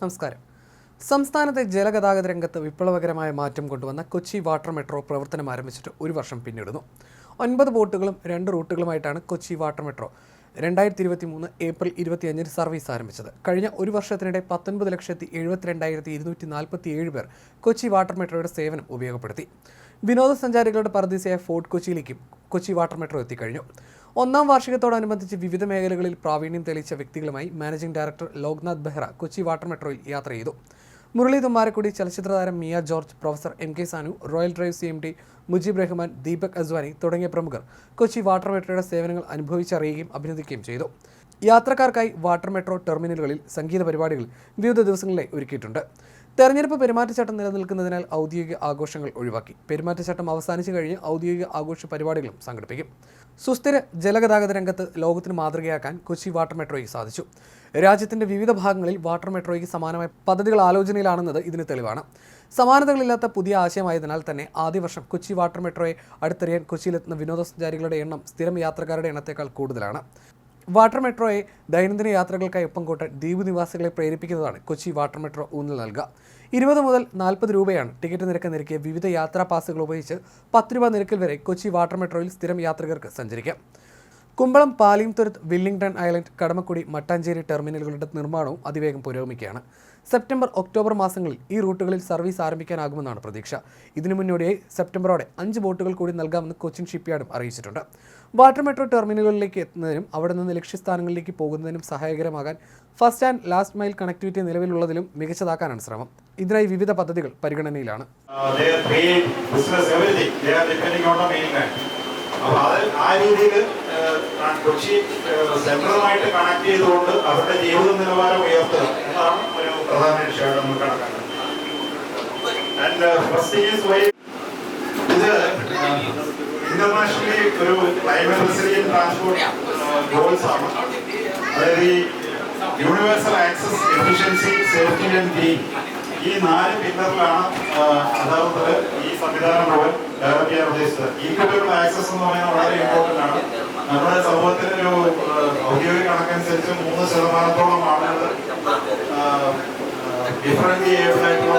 നമസ്കാരം. സംസ്ഥാനത്തെ ജലഗതാഗത രംഗത്ത് വിപ്ലവകരമായ മാറ്റം കൊണ്ടുവന്ന കൊച്ചി വാട്ടർ മെട്രോ പ്രവർത്തനം ആരംഭിച്ചിട്ട് ഒരു വർഷം പിന്നിടുന്നു. ഒൻപത് ബോട്ടുകളും രണ്ട് റൂട്ടുകളുമായിട്ടാണ് കൊച്ചി വാട്ടർ മെട്രോ രണ്ടായിരത്തി ഇരുപത്തി മൂന്ന് ഏപ്രിൽ ഇരുപത്തിയഞ്ചിന് സർവീസ് ആരംഭിച്ചത്. കഴിഞ്ഞ ഒരു വർഷത്തിനിടെ പത്തൊൻപത് ലക്ഷത്തി എഴുപത്തിരണ്ടായിരത്തി ഇരുന്നൂറ്റി നാൽപ്പത്തി ഏഴ് പേർ കൊച്ചി വാട്ടർ മെട്രോയുടെ സേവനം ഉപയോഗപ്പെടുത്തി. വിനോദസഞ്ചാരികളുടെ പർദീസയായ ഫോർട്ട് കൊച്ചിയിലേക്കും കൊച്ചി വാട്ടർ മെട്രോ എത്തിക്കഴിഞ്ഞു. ഒന്നാം വാർഷികത്തോടനുബന്ധിച്ച് വിവിധ മേഖലകളിൽ പ്രാവീണ്യം തെളിയിച്ച വ്യക്തികളുമായി managing director Loknath Behera Kochi water മെട്രോയിൽ യാത്ര ചെയ്തു. മുരളി തുമ്മാരക്കുടി ചലച്ചിത്ര താരം Mia George professor M K Sanu Royal Drive C M D Mujeeb Rahman Deepak Aswani തുടങ്ങിയ പ്രമുഖർ കൊച്ചി വാട്ടർ മെട്രോയുടെ സേവനങ്ങൾ അനുഭവിച്ചറിയുകയും അഭിനന്ദിക്കുകയും ചെയ്തു. യാത്രക്കാർക്കായി വാട്ടർ മെട്രോ ടെർമിനലുകളിൽ സംഗീത പരിപാടികൾ വിവിധ ദിവസങ്ങളിലായി ഒരുക്കിയിട്ടുണ്ട്. തെരഞ്ഞെടുപ്പ് പെരുമാറ്റച്ചട്ടം നിലനിൽക്കുന്നതിനാൽ ഔദ്യോഗിക ആഘോഷങ്ങൾ ഒഴിവാക്കി. പെരുമാറ്റച്ചട്ടം അവസാനിച്ചു കഴിഞ്ഞ് ഔദ്യോഗിക ആഘോഷ പരിപാടികളും സംഘടിപ്പിക്കും. സുസ്ഥിര ജലഗതാഗത രംഗത്ത് ലോകത്തിന് മാതൃകയാക്കാൻ കൊച്ചി വാട്ടർ മെട്രോയ്ക്ക് സാധിച്ചു. രാജ്യത്തിന്റെ വിവിധ ഭാഗങ്ങളിൽ വാട്ടർ മെട്രോയ്ക്ക് സമാനമായ പദ്ധതികൾ ആലോചനയിലാണെന്നത് ഇതിന് തെളിവാണ്. സമാനതകളില്ലാത്ത പുതിയ ആശയമായതിനാൽ തന്നെ ആദ്യ വർഷം കൊച്ചി വാട്ടർ മെട്രോയെ അടുത്തറിയാൻ കൊച്ചിയിലെത്തുന്ന വിനോദസഞ്ചാരികളുടെ എണ്ണം സ്ഥിരം യാത്രക്കാരുടെ എണ്ണത്തേക്കാൾ കൂടുതലാണ്. വാട്ടർ മെട്രോയെ ദൈനംദിന യാത്രകൾക്കായി ഒപ്പം കൂട്ട ദ്വീപ് നിവാസികളെ പ്രേരിപ്പിക്കുന്നതാണ് കൊച്ചി വാട്ടർ മെട്രോ ഊന്നൽ നൽകുക. ഇരുപത് മുതൽ നാൽപ്പത് രൂപയാണ് ടിക്കറ്റ് നിരക്ക് നിരക്കിയ വിവിധ യാത്രാ പാസുകൾ ഉപയോഗിച്ച് പത്ത് രൂപ നിരക്കിൽ വരെ കൊച്ചി വാട്ടർ മെട്രോയിൽ സ്ഥിരം യാത്രികർക്ക് സഞ്ചരിക്കാം. കുമ്പളം പാലിയംതുരുത്ത് വില്ലിംഗ്ടൺ ഐലൻഡ് കടമക്കുടി മട്ടാഞ്ചേരി ടെർമിനലുകളുടെ നിർമ്മാണവും അതിവേഗം പുരോഗമിക്കുകയാണ്. സെപ്റ്റംബർ ഒക്ടോബർ മാസങ്ങളിൽ ഈ റൂട്ടുകളിൽ സർവീസ് ആരംഭിക്കാനാകുമെന്നാണ് പ്രതീക്ഷ. ഇതിനു മുന്നോടിയായി സെപ്റ്റംബറോടെ അഞ്ച് ബോട്ടുകൾ കൂടി നൽകാമെന്ന് കൊച്ചിൻ ഷിപ്പ്യാർഡും അറിയിച്ചിട്ടുണ്ട്. വാട്ടർ മെട്രോ ടെർമിനലുകളിലേക്ക് എത്തുന്നതിനും അവിടെ നിന്ന് ലക്ഷ്യസ്ഥാനങ്ങളിലേക്ക് പോകുന്നതിനും സഹായകരമാകാൻ first and last mile connectivity നിലവിലുള്ളതിലും മികച്ചതാക്കാനാണ് ശ്രമം. ഇതിനായി വിവിധ പദ്ധതികൾ പരിഗണനയിലാണ്. അപ്പൊ അത് ആ രീതിയിൽ കൊച്ചി സെൻട്രലുമായിട്ട് കണക്ട് ചെയ്തുകൊണ്ട് അവരുടെ ജീവിത നിലവാരം ഉയർത്തുക എന്നതാണ് ഒരു പ്രധാന ലക്ഷ്യമായിട്ട് നമ്മൾ കണക്കാക്കുന്നത്. And first is why internationally ഒരു ക്ലൈമറ്റ് റെസിലിയൻ ട്രാൻസ്പോർട്ട് ഗോൾസ് ആണ്. അതായത് ഈ universal access efficiency safety and green ഈ നാല് പില്ലറിലാണ് യഥാർത്ഥത്തിൽ ഈ സംവിധാനം മുഴുവൻ ഡെവലപ്പ് ചെയ്യാൻ ഉദ്ദേശിച്ചത് ഈക്വറ്റബിൾ ആക്സസ് എന്ന് പറയുന്നത് വളരെ ഇമ്പോർട്ടന്റ് ആണ്. നമ്മുടെ സമൂഹത്തിന്റെ ഒരു ഔദ്യോഗിക കണക്കനുസരിച്ച് മൂന്ന് ശതമാനത്തോളം ആളുകൾ ഡിഫറന്റ് ഏബിൾ ആയിട്ടുള്ള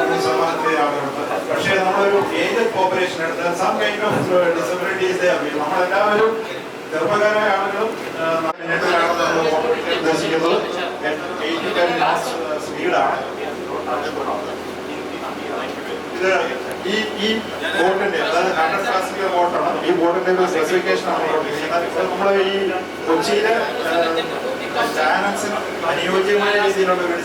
ആളുകളുണ്ട്. പക്ഷേ നമ്മളൊരു ഏജ് പോപ്പുലേഷൻ എടുത്താൽ സം കൈൻഡ് ഓഫ് ഡിസബിലിറ്റീസ് നമ്മളെല്ലാവരും ചെറുപ്പക്കാരായ ആളുകളും ഉദ്ദേശിക്കുന്നത്. ഈ ഈ ബോട്ടിന്റെ അതായത് ഹൺഡ്രഡ് പാസഞ്ചർ ബോട്ടാണ് ഈ ബോട്ടിന്റെ ഒരു സ്പെസിഫിക്കേഷൻ ആണ് നമ്മൾ ഈ കൊച്ചിയിലെ ചാനൽസിന് അനുയോജ്യമായ രീതിയിലുള്ള ഒരു